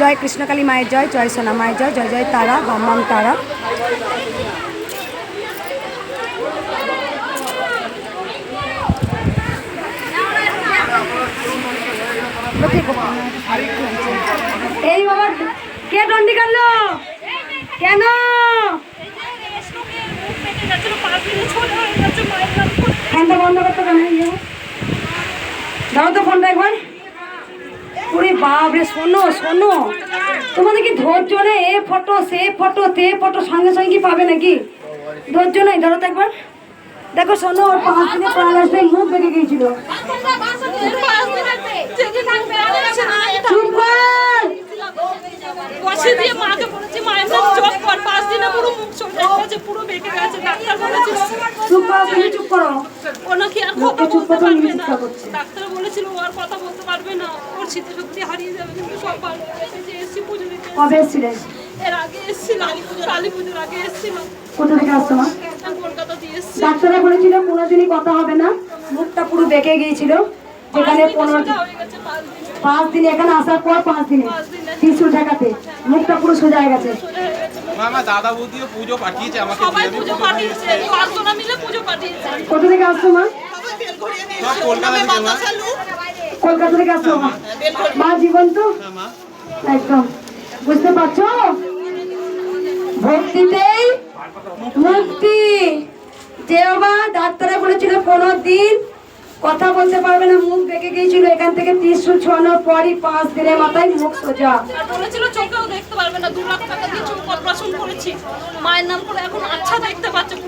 জয় কৃষ্ণকালী মায়ের জয় জয় সোনা মায়ের জয় জয় জয় তারা বাম্মাম তারা। এই বাবা, কে দণ্ডি কাটলো কেন? ফোনটা বন্ধ করতে কেন ইয়ে? দাও তো ফোনটা একবার। ওরে বাপ রে শোনো শোনো তোমাদের কি ধৈর্য নেই এ ফটো সে ফটো তে ফটো সঙ্গে সঙ্গে কি পাবে নাকি ধৈর্য নেই ধরো তো একবার দেখো শোনো ওর পাঁচ দিনে প্রাণ আসবে মুখ বেরিয়ে গিয়েছিল চুপ কর বসে দিয়ে মাকে বলেছি মায়ের নাম কর পাঁচ দিনে পুরো মুখ চলে গেছে পুরো বেঁকে গেছে ডাক্তার বলেছিল চুপ করো তুমি চুপ করো। ও নাকি আর কথা বলতে পারবে না। ডাক্তার বলেছিল ও আর কথা বলতে পারবে না ওর স্মৃতিশক্তি হারিয়ে যাবে কিন্তু সব ভালো যে এসছি পুজো দিতে কবে এসেছিলেন এর আগে এসছিলাম কালী পুজোর আগে এসছিলাম কোথা থেকে আসছো মা? আমি কলকাতা দিয়ে এসছি ডাক্তাররা বলেছিল কোনোদিনই কথা হবে না মুখটা পুরো বেঁকে গিয়েছিল। যেখানে পনেরো হয়ে গেছে পাঁচ দিন। পাঁচ দিন এখানে আসার পর পাঁচ দিনে ত্রিশুল ঠেকাতে মুখটা পুরো সোজা হয়ে গেছে। দাদা বৌদিও পুজো পাঠিয়েছে আমাকে কোথা থেকে আসছো মা? কলকাতা থেকে মা। কলকাতা থেকে আসছো মা? মা জীবন তো একদম। বুঝতে পারছ? ভক্তিতেই মুক্তি। যে বাবা ডাক্তারে বলেছিল কোনো দিন কথা বলতে পারবে না মুখ বেঁকে গিয়েছিল এখান থেকে ত্রিশুল ছোয়ানোর পরই পাঁচ দিনের মাথায় মুখ সোজা। বলেছিল চোখেও দেখতে পারবে না দু লাখ টাকা দিয়ে চোখ অপারেশন করেছি। মায়ের নাম করে এখন আচ্ছা দেখতে পাচ্ছে নেই।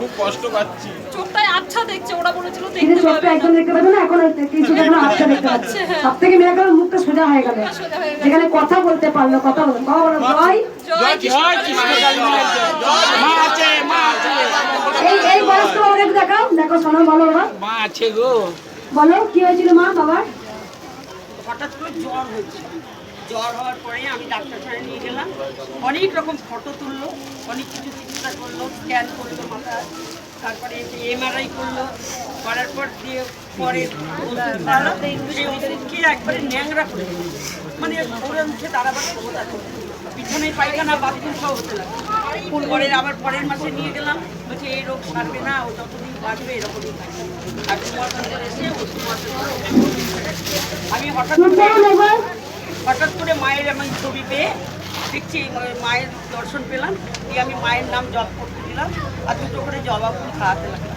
খুব কষ্ট পাচ্ছি। চোখটাই আচ্ছা দেখছে ওরা বলেছিল কিন্তু দেখতে চোখটা পাবে একদম দেখতে পাবে না এখন কিছু এখন আচ্ছা দেখতে পাচ্ছে। সব থেকে মেয়ে গেল। মুখটা সোজা হয়ে গেল। যেখানে কথা বলতে পারল কথা বলল বাবা বলো জয় জয়। জয় কৃষ্ণকালী মায়ের জয়। মা আছে মা আছে এই এই বয়স্ক বাবাকে একটু দেখাও দেখো শোনো বলো বাবা মা আছে গো। বলো কি হয়েছিল মা বাবার? হঠাৎ করে জ্বর হয়েছিল জ্বর হওয়ার পরে আমি ডাক্তারখানে নিয়ে গেলাম। অনেক রকম ফটো তুললো অনেক কিছু চিকিৎসা করল স্ক্যান করল মাথা তারপরে এমআরআই করল। করার পর দিয়ে পরে। সেই একবারে ন্যাংরা করে। মানে ওরে মুখে দাঁড়াবার ক্ষমতা নেই। পিছনে পায়খানা বাথরুম সব হতে লাগল। পরে আবার পরের মাসে নিয়ে গেলাম। বলছে এই রোগ সারবে না ও যতদিন বাঁচবে এরকমই আর এসে আমি হঠাৎ করে হঠাৎ করে মায়ের আমি ছবি পেয়ে দেখছি মায়ের দর্শন পেলাম দিয়ে আমি মায়ের নাম জপ করতে দিলাম আর দুটো করে জবা ফুল খাওয়াতে লাগলাম।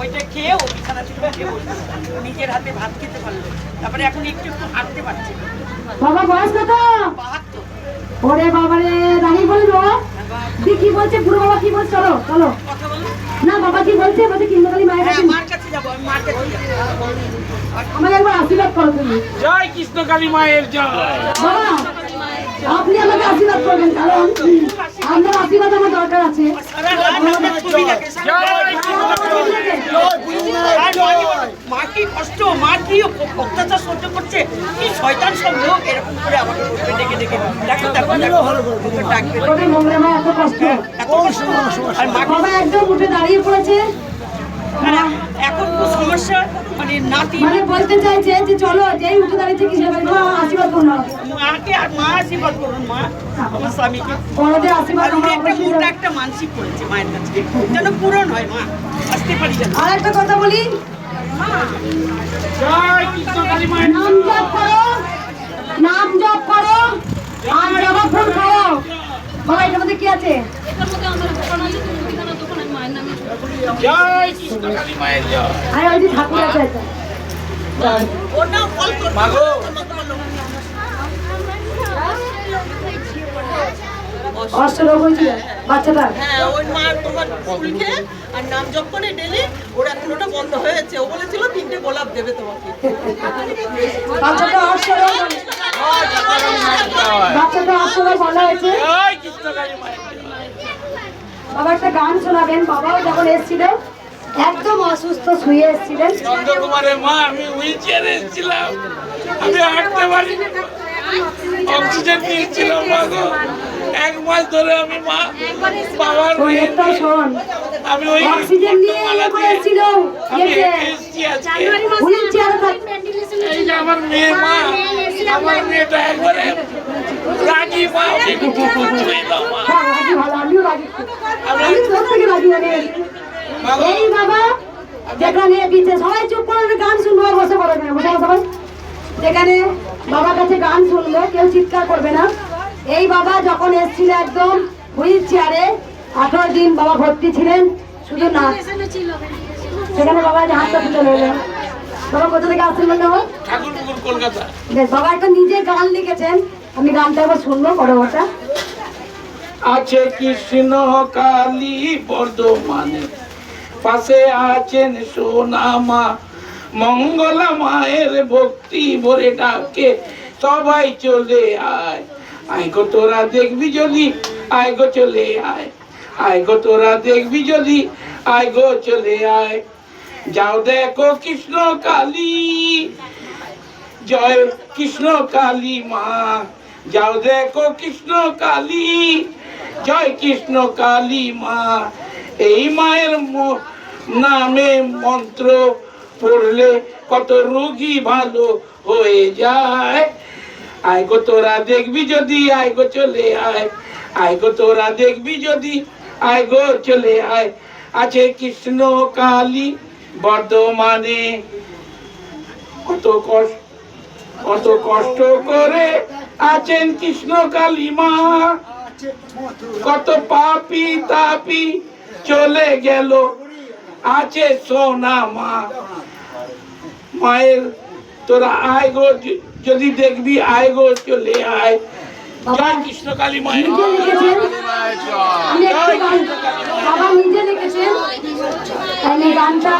ওইটা খেয়ে ও বিছানা থেকে উঠে বসল নিজের হাতে ভাত খেতে পারল তারপরে এখন একটু একটু হাঁটতে পারছে। বাবা বয়স কত? বাহাত্তর। ওরে বাবারে দাঁড়িয়ে বলব দি কি বলছে বুড়ো বাবা কি বলছে চলো চলো। না বাবা কি বলছে বলছে কিংবদলি মায়ের হ্যাঁ কাছে। মার কাছে যাব আমি মার কাছে যাব। আমাকে একবার আশীর্বাদ করো তুমি। জয় কৃষ্ণকালী মায়ের জয়। বাবা আপনি আমাকে আশীর্বাদ করবেন কারণ আপনার আশীর্বাদ আমার দরকার আছে। সারা রাত মা- মা কি কষ্ট মা কি অত্যাচার সহ্য করছে? কি শয়তান সব লোক এরকম করে আমাকে বলবে ডেকে ডেকে। দেখো দেখো দেখো। ডাকবে মা এত কষ্ট? এত কষ্ট। আর মাকে একদম উঠে দাঁড়িয়ে পড়েছে? মানে এখন সমস্যা? মানে নাতি মানে বলতে চাইছে যে চলো যেই উঠে দাঁড়িয়েছে কিসের বাড়ি মা আশীর্বাদ করুন আর মা আশীর্বাদ করুন মা আমার স্বামীকে। আর উনি একটা মোটা একটা মানসিক করেছে মায়ের কাছে। যেন পূরণ হয় মা আসতে পারি যেন। আর একটা কথা বলি। জয় কৃষ্ণকালী মায়ের নাম জপ করো নাম জপ করো আর জবা ফুল খাও। বাবা এটার মধ্যে কি আছে? আর ওই যে ঠাকুর আছে। একটা মাগো অষ্টরোগ হয়েছিল বাচ্চাটা? হ্যাঁ ওই মা তোমার ফুল খেয়ে আর নাম জপ করে ডেলি ওর এখন ওটা বন্ধ হয়েছে। ও বলেছিল তিনটে গোলাপ দেবে তোমাকে। বাচ্চাটা অষ্টরোগ বাচ্চাটা অষ্টরোগ ভালো হয়েছে। বাবা একটা গান শোনাবেন। বাবাও যখন এসেছিল একদম অসুস্থ শুয়ে এসেছিলেন। চন্দ্রকুমারের মা আমি হুইল চেয়ারে এসেছিলাম। আমি হাঁটতে পারিনি। অক্সিজেন নিয়েছিলাম মা গো। এক মাস ধরে আমি মা বাবার একটা শোন। আমি ওই অক্সিজেন নিয়ে এই যে আমার মেয়ে মা আমার মা। এই বাবা। যেখানে বিচে সবাই চুপ করে গান শুনব বসে পড়বে না। বসে সবাই যেখানে বাবার কাছে গান শুনব কেউ চিৎকার করবে না। এই বাবা যখন এসেছিল একদম হুইল চেয়ারে আঠারো দিন বাবা ভর্তি ছিলেন শুধু না সেখানে বাবা হাতটা তুলে রইলেন বাবা কোথা থেকে হবে ঠাকুরপুকুর কলকাতা। বেশ বাবা একটা নিজে গান লিখেছেন। আমি গানটা একবার শুনব বড় ওটা আছে কৃষ্ণ কালী বর্ধমানে পাশে আছেন সোনামা মঙ্গলা মায়ের ভক্তি ভরে ডাকে সবাই চলে আয়। আয় গো তোরা দেখবি যদি, আয় গো চলে আয়। আয় গো তোরা দেখবি যদি, আয় গো চলে আয়। যাও দেখো কৃষ্ণ কালী, জয় কৃষ্ণ কালী মা। যাও দেখো কৃষ্ণ কালী, জয় কৃষ্ণ কালী মা। এই মায়ের নামে মন্ত্র পড়লে কত রোগী ভালো হয়ে যায়। আয় গো তোরা দেখবি যদি, আয় গো চলে আয়। আয় গো তোরা দেখবি যদি, আয় গো চলে আয়। আছে কৃষ্ণ কালী বর্ধমানে। কত কষ্ট কত কষ্ট করে আছেন কৃষ্ণ কালী মা। কত পাপি তাপি চলে গেল। আছে সোনা মা। মায়ের তোরা আয় গো যদি দেখবি আয় গো চলে আয়। জয় কৃষ্ণ কালী মায়ের আমি একটু গান বাবা নিজে লিখেছেন? আমি গানটা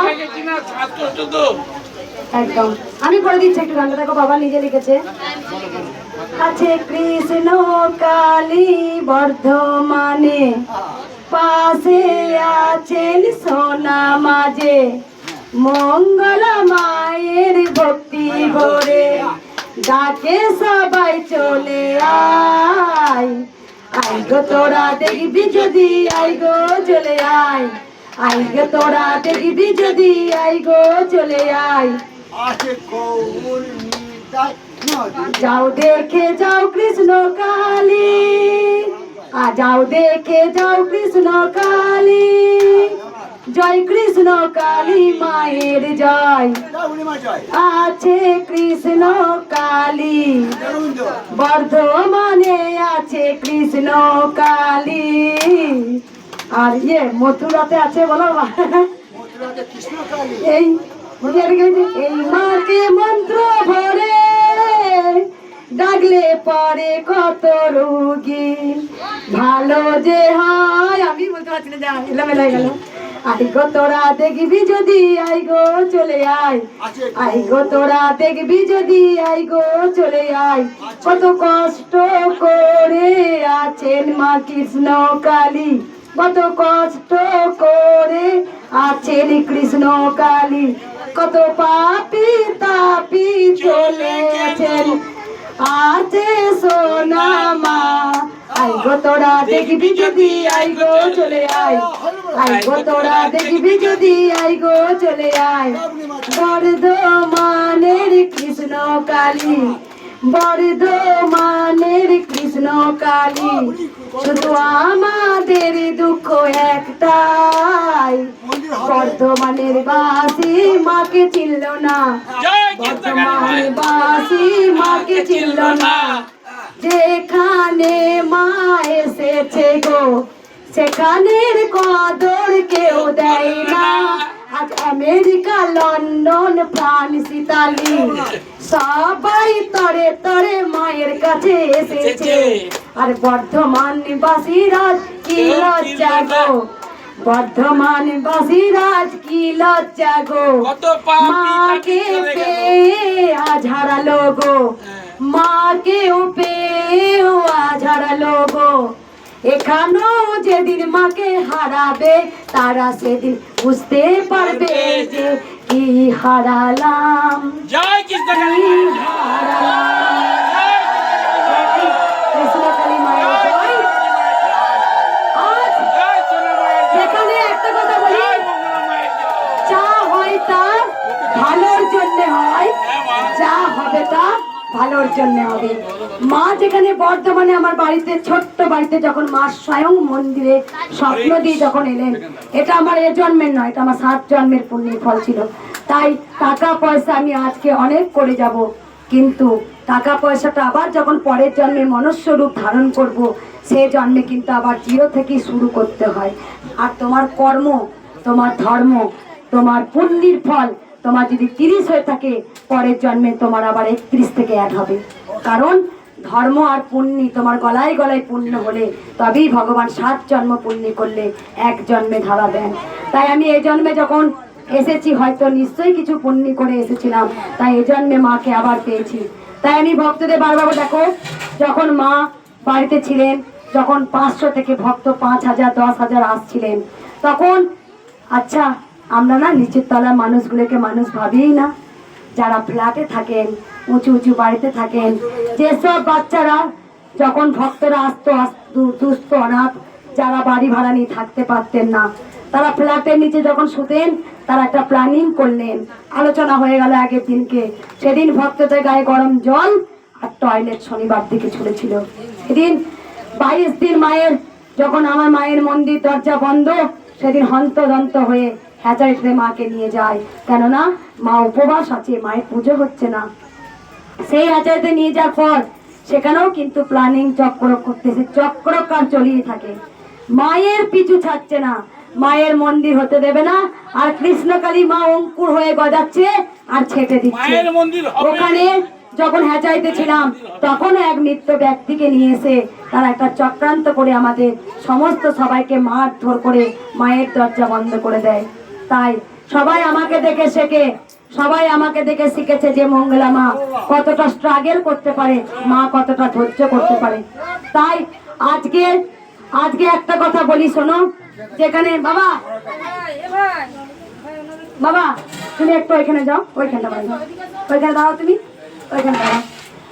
একদম। আমি করে দিচ্ছি একটু গানটা। দেখো বাবা নিজে লিখেছে। আছে কৃষ্ণ কালী বর্ধমানে পাশে আছেন সোনা মাঝে। মঙ্গলা মায়ের ভক্তি ভরে। ডাকে সবাই চলে আয়। আই গো তোরা দেখবি যদি আই গো চলে আয়। আই গো তোরা দেখবি যদি আই গো চলে আয়। যাও দেখে যাও কৃষ্ণ কালী। আ যাও দেখে যাও কৃষ্ণ কালী। জয় কৃষ্ণ কালী মায়ের জয়। আছে কৃষ্ণ কালী। বর্ধমানে আছে কৃষ্ণ কালী। আর ইয়ে মথুরাতে আছে বলো এই এই মাকে মন্ত্র ভরে ডাকলে পরে কত রোগী। ভালো যে হয় আমি বলতে পারছি না যা এলামেলা হয়ে গেল। আই গো তোরা দেখবি যদি আই গো চলে আয়। আই গো তোরা দেখবি যদি আই গো চলে আয়। কত কষ্ট করে আছেন মা কৃষ্ণ কালী। কত কষ্ট করে আছেন কৃষ্ণ কালী। কত পাপি তাপি চলে আছেন আছে সোনা মা। আই গো তোরা দেখবি যদি আই গো চলে আয়। আই গো তোরা দেখবি যদি আই গো চলে আয়। বর্ধমানের কৃষ্ণ কালী। বর্ধমানের কৃষ্ণ কালী। শুধু আমাদের দুঃখ একটাই। বর্ধমানের বাসী মাকে চিনল না। বর্ধমানের বাসী মাকে চিনল না। যেখানে মা এসেছে গো সেখানের কদর আমেরিকা লন্ডন ফ্রান্স ইতালি। সবাই তরে তরে মায়ের কাছে এসেছে। আর বর্ধমান বাসীরাজ কি লজ্জা গো? বর্ধমান বাসীরাজ কি লজ্জা গো? মাকে। পেয়ে আজ হারালো গো। মাকেও পেয়েও আজ হারালো গো। এখানেও যেদিন মাকে হারাবে তারা সেদিন বুঝতে পারবে যে কি হারালাম। জয় কৃষ্ণ তা জন্য হবে। মা যেখানে বর্ধমানে আমার বাড়িতে, ছোট্ট বাড়িতে যখন মা স্বয়ং মন্দিরে স্বপ্ন দিয়ে যখন এলেন, এটা আমার এ জন্মের নয়, এটা আমার সাত জন্মের পুণ্যের ফল ছিল। তাই টাকা পয়সা আমি আজকে অনেক করে যাব, কিন্তু টাকা পয়সাটা আবার যখন পরের জন্মে মনুষ্য রূপ ধারণ করব সেই জন্মে কিন্তু আবার জিরো থেকে শুরু করতে হয়। আর তোমার কর্ম, তোমার ধর্ম, তোমার পুণ্যের ফল তোমার যদি তিরিশ হয়ে থাকে, পরের জন্মে তোমার আবার একত্রিশ থেকে এক হবে। কারণ ধর্ম আর পুণ্যি তোমার গলায় গলায় পুণ্য হলে তবেই ভগবান সাত জন্ম পুণ্যি করলে এক জন্মে ধারা দেন। তাই আমি এই জন্মে যখন এসেছি, হয়তো নিশ্চয়ই কিছু পুণ্যি করে এসেছিলাম, তাই এই জন্মে মাকে আবার পেয়েছি। তাই আমি ভক্তদের বারবার দেখো, যখন মা বাড়িতে ছিলেন, যখন পাঁচশো থেকে ভক্ত পাঁচ হাজার, দশ হাজার আসছিলেন, তখন আচ্ছা আমরা না নিচের তলার মানুষগুলোকে মানুষ ভাবিই না। যারা ফ্ল্যাটে থাকেন, উঁচু উঁচু বাড়িতে থাকেন, যেসব বাচ্চারা যখন ভক্তরা আসতো আস- দুস্থ, অনাথ, যারা বাড়ি ভাড়া নিয়ে থাকতে পারতেন না, তারা ফ্ল্যাটের নিচে যখন শুতেন, তারা একটা প্ল্যানিং করলেন। আলোচনা হয়ে গেল আগের দিনকে। সেদিন ভক্তদের গায়ে গরম জল আর টয়লেট শনিবার দিকে ছুড়েছিল সেদিন বাইশ দিন মায়ের, যখন আমার মায়ের মন্দির দরজা বন্ধ, সেদিন হন্তদন্ত হয়ে হ্যাচারিতে মাকে নিয়ে যায়। কেননা মা উপবাস আছে মায়ের পুজো হচ্ছে না। সেই হ্যাচারিতে নিয়ে যাওয়ার পর সেখানেও কিন্তু প্ল্যানিং চক্র করতেছে চক্রকার চলিয়ে থাকে। মায়ের পিছু ছাড়ছে না মায়ের মন্দির হতে দেবে না আর কৃষ্ণকালী মা অঙ্কুর হয়ে গজাচ্ছে আর ছেটে দিচ্ছে। ওখানে যখন হ্যাচাইতে ছিলাম তখন এক নিত্য ব্যক্তিকে নিয়ে এসে তারা একটা চক্রান্ত করে আমাদের সমস্ত সবাইকে মার মারধর করে মায়ের দরজা বন্ধ করে দেয়। তাই সবাই আমাকে দেখে শেখে, সবাই আমাকে দেখে শিখেছে যে মঙ্গলা মা কতটা স্ট্রাগল করতে পারে, মা কতটা ধৈর্য করতে পারে। তাই আজকে আজকে একটা কথা বলি, শোনো, যেখানে, বাবা বাবা, তুমি একটু ওইখানে যাও, ওইখানটা বাড়ি ওইখানে দাঁড়াও তুমি ওইখানে দাঁড়াও।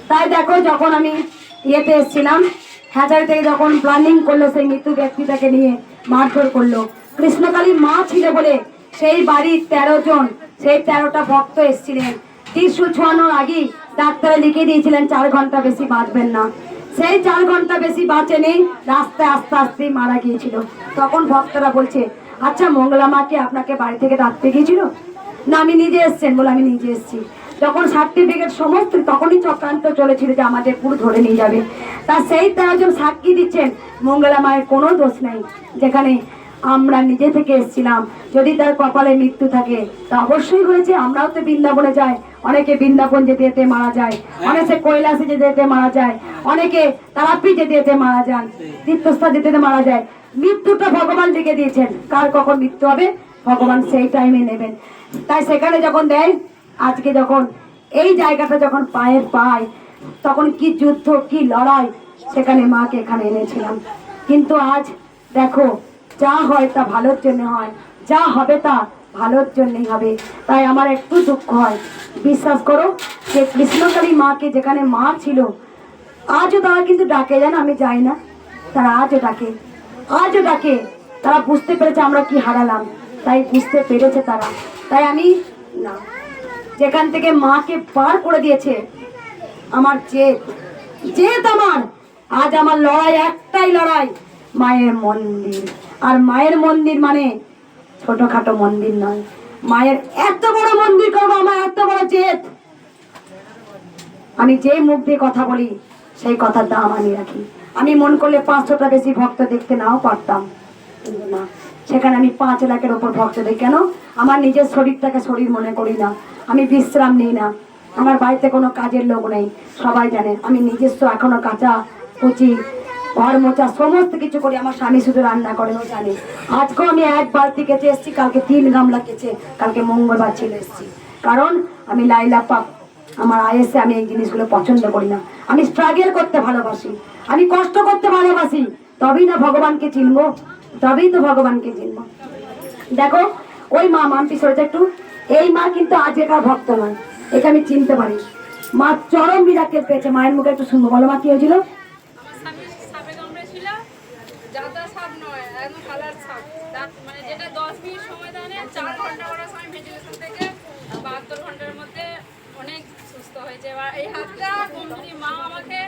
তাই দেখো, যখন আমি ইয়েতে এসেছিলাম হ্যাচারি থেকে যখন প্ল্যানিং করল সেই মৃত্যু ব্যক্তিটাকে নিয়ে মারধর করল, কৃষ্ণকালী মা ছিল বলে সেই বাড়ির তেরো জন, সেই তেরোটা ভক্ত এসেছিলেন। ত্রিশুল ছোয়ানোর আগেই ডাক্তারে লিখে দিয়েছিলেন, চার ঘণ্টা বেশি বাঁচবেন না। সেই চার ঘণ্টা বেশি বাঁচেনি, রাস্তায় আস্তে আস্তে মারা গিয়েছিল। তখন ভক্তরা বলছে আচ্ছা মঙ্গলা মাকে আপনাকে বাড়ি থেকে ডাকতে গিয়েছিল? না, আমি নিজে এসছেন বলে আমি নিজে এসেছি। যখন সার্টিফিকেট সমস্ত, তখনই চক্রান্ত চলেছিল যে আমাদের পুরো ধরে নিয়ে যাবে। তা সেই তেরোজন সাক্ষী দিচ্ছেন, মঙ্গলা মায়ের কোনো দোষ নেই। যেখানে আমরা নিজে থেকে এসেছিলাম। যদি তার কপালে মৃত্যু থাকে, তা অবশ্যই হয়েছে, আমরাও তো বৃন্দাবনে যাই। অনেকে বৃন্দাবন যেতে যেতে মারা যায়, অনেকে কৈলাসে যেতে যেতে মারা যায়, অনেকে তারাপি যেতে যেতে মারা যান, তীর্থস্থান যেতে যেতে মারা যায়। মৃত্যুটা ভগবান লিখে দিয়েছেন, কার কখন মৃত্যু হবে, ভগবান সেই টাইমে নেবেন। তাই সেখানে যখন দেয়, আজকে যখন এই জায়গাটা যখন পায়ের পায়, তখন কি যুদ্ধ, কি লড়াই, সেখানে মাকে এখানে এনেছিলাম। কিন্তু আজ দেখো যা হয় তা ভালোর জন্য হয়, যা হবে তা ভালোর জন্যই হবে। তাই আমার একটু দুঃখ হয়। বিশ্বাস করো যে কৃষ্ণকালী মাকে যেখানে মা ছিল, আজও তারা কিন্তু ডাকে, জানো আমি যাই না। তারা আজও ডাকে। আজও ডাকে। তারা বুঝতে পেরেছে আমরা কি হারালাম। তাই বুঝতে পেরেছে তারা। তাই আমি না। যেখান থেকে মাকে পার করে দিয়েছে, আমার জেদ। জেদ আমার। আজ আমার লড়াই একটাই লড়াই। মায়ের মন্দির। আর মায়ের মন্দির মানে ছোটখাটো মন্দির নয়। মায়ের এত বড় মন্দির করব, আমার এত বড় চেত আমি যে মুখ দিয়ে কথা বলি, সেই কথার দাম আমি রাখি। আমি মন করলে পাঁচশোটা বেশি ভক্ত দেখতে নাও পারতাম। কিন্তু না, সেখানে আমি পাঁচ লাখের ওপর ভক্ত দেখি। কেন? আমার নিজের শরীরটাকে শরীর মনে করি না। আমি বিশ্রাম নিই না। আমার বাড়িতে কোনো কাজের লোক নেই। সবাই জানে, আমি নিজস্ব এখনও কাঁচা কুচি ঘর মোচা সমস্ত কিছু করি আমার স্বামী শুধু রান্না করে, ও জানে। আজকেও আমি এক বালতি কেচে এসেছি, কালকে তিন গামলা কেচে কালকে মঙ্গলবার ছেলে এসেছি। কারণ আমি লাইলা পাপ, আমার আয়েসে আমি এই জিনিসগুলো পছন্দ করি না। আমি স্ট্রাগল করতে ভালোবাসি। আমি কষ্ট করতে ভালোবাসি। তবেই না ভগবানকে চিনবো, তবেই তো ভগবানকে চিনবো। দেখো, ওই মা মানতি সরেছে একটু। এই মা কিন্তু আজকের ভক্ত নয়। একে আমি চিনতে পারি। মা চরম বিরাকের পেয়েছে। মায়ের মুখে একটু শুনব। বলো মা, কি হয়েছিল আমার স্বামী সাপে কামড়েছিল জাদা সাপ নয় একদম কালার সাপ তার মানে যেটা দশ মিনিট সময় দেয় না চার ঘণ্টা করার সময় ভেন্টিলেশন থেকে বাহাত্তর ঘণ্টার মধ্যে অনেক সুস্থ সুস্থ হয়েছে এবার এই হাতটা কমজোরি মা আমাকে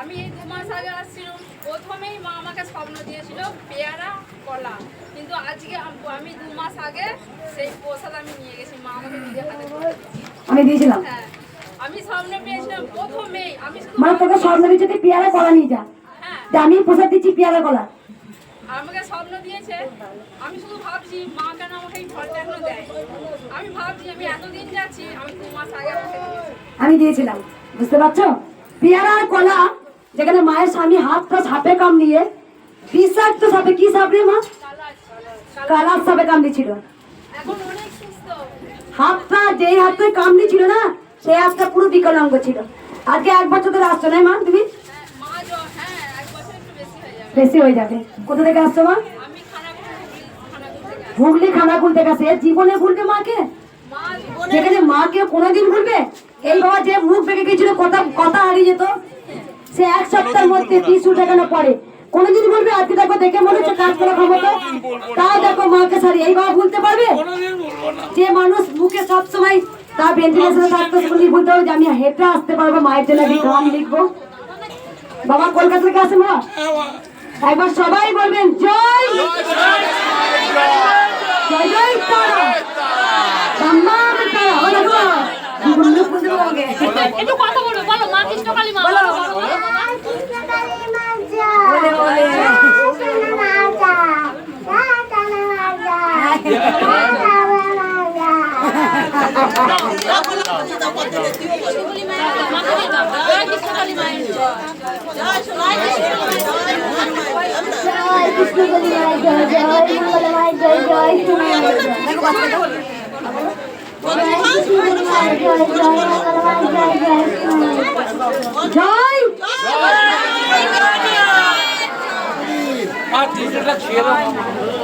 আমি এই দু মাস আগে আসছিলাম প্রথমেই মা আমাকে স্বপ্ন দিয়েছিল পেয়ারা কলা। কিন্তু আজকে আমি দু মাস আগে সেই প্রসাদ আমি নিয়ে গেছি মা আমাকে নিজে হাতে আমি দিয়েছিলাম। হ্যাঁ আমি স্বপ্ন পেয়েছিলাম প্রথমেই আমি মানে তোকে স্বপ্ন তুই পেয়ারা কলা নিয়ে যা। হ্যাঁ। আমি প্রসাদ দিচ্ছি পেয়ারা কলা। আমাকে স্বপ্ন দিয়েছে আমি শুধু ভাবছি মা কেন আমাকে এই ফলটা এখনও দেয় আমি ভাবছি আমি এতদিন যাচ্ছি আমি দু মাস আগে আমি দিয়েছিলাম বুঝতে পারছ? পেয়ারা আর কলা যেখানে মায়ের স্বামী হাতটা সাপে কামড়িয়ে বিষাক্ত সাপে কি সাপ রে মা? কালার সাপে কামড়িয়েছিল এখন অনেক সুস্থ। হাতটা যেই হাতে কামড়ি ছিল না সেই হাতটা পুরো বিকলাঙ্গ ছিল। আজকে এক বছর ধরে আসছো না মা তুমি হ্যাঁ, মা জ- হ্যাঁ এক বছর একটু বেশি হয়ে যাবে। কোথা থেকে আসছো মা? আসি। হুগলি খানাকুল থেকে আসে জীবনে ভুলবে মাকে? যেখানে মাকে কোনোদিন ভুলবে? এই বাবা যে মুখ বেঁকে গেছিল কথা কথা হারিয়ে যেত। সে এক সপ্তাহের মধ্যে ত্রিশুল ঠেকানো পড়ে। কোনোদিন বলবে আজকে দেখো দেখে মনে হচ্ছে কাজ করা ক্ষমতা। তাও দেখো মাকে সারি এই বাবা ভুলতে পারবে? যে মানুষ মুখে সব সময় তার ভেন্টিলেশনে থাকতো শুনি বলতে হবে যে আমি হেঁটে আসতে পারব মায়ের জন্য আমি গান লিখব। বাবা কলকাতা থেকে হ্যাঁ, মা। একবার সবাই বলবেন জয় জয় জয় তারা সম্মান তারা ও দেখো বন্ধু খুঁজে পাবে একটু কথা বলব বলো মা কৃষ্ণকালী মা বলো। বলো, বলো, বলো, বলো। বলে বলে মাকে দাও, জয় জয়। টিভিটা ছেড়ে দাও